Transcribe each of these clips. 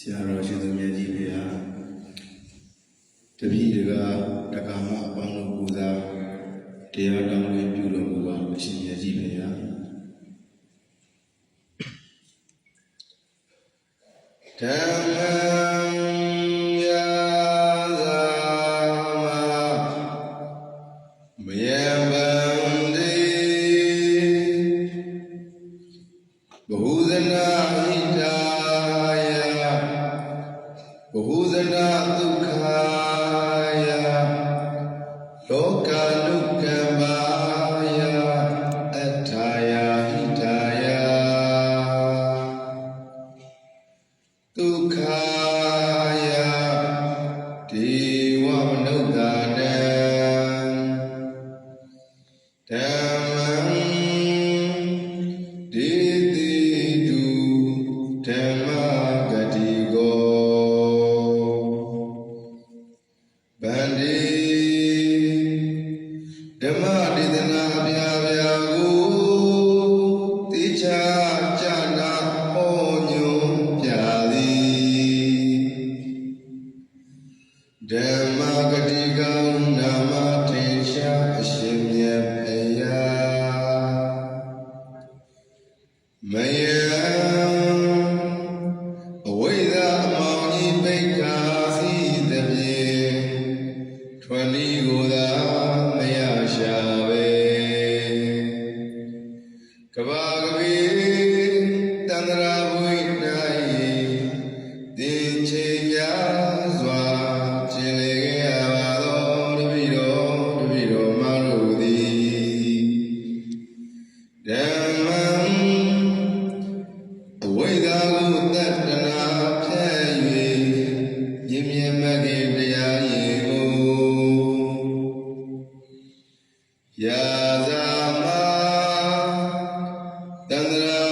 ဆရာတော်ရှင်သူမြတ်ကြီးဖေဟာတပည့်တွေကတက္ကမအပေါင်းတို့ပူဇာတရားတော်လေးပြုတော်မူပါအရှင်မြတ်ကြီးဖေဟာဓမ္မံယာသာမမယံဗန္တိဘဟုဇနာ လော ဓမ္မဂတိကံနာမထေရှာအရှင်မြတ်ဖယားမယံ မြဲမဂ္ဂင်တရားရင်ကိုယာဇာမတန္တရာ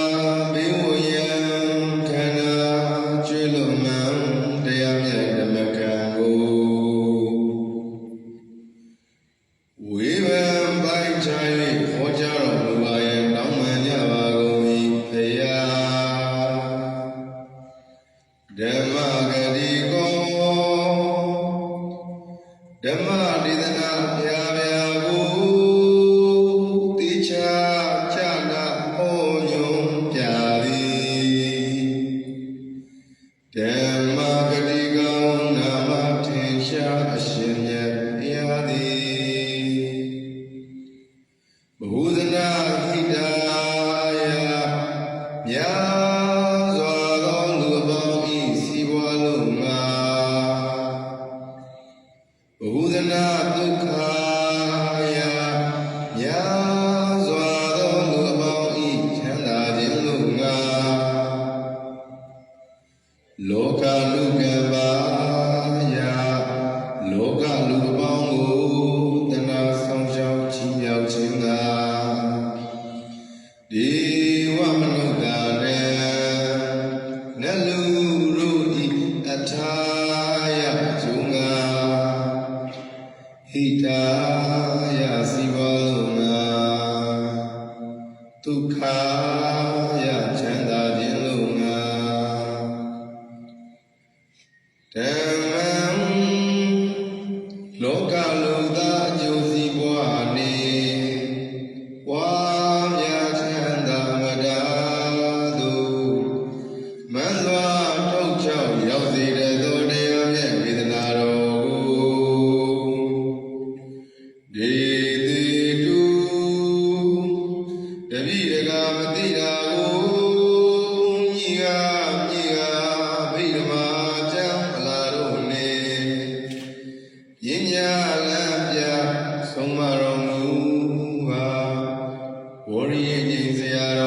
ဘေဝယံခန္ဓာကျွလုံးမှန်တရားမြတ်ဓမ္မကံကိုဝေဘံပိုက်ချ၍ဟောကြားတော်မူပါရဲ့တောင်းပန်ကြပါကုန်၏ဖယားဓမ္မဂတိကော ဘဟု ဒုက္ခယချမ်းသာခြင်းလုံးငါဓမ္မံလောကလုံသာအကျိုးစီးပွားနေဝါမြာချမ်းသာမတာသူမန်စွာထုတ်ချောက်ရောက်စေတဲ့သောတရားမြတ်ဝေဒနာတော်ကိုဒေ ဝရိယဉ္စရာတော်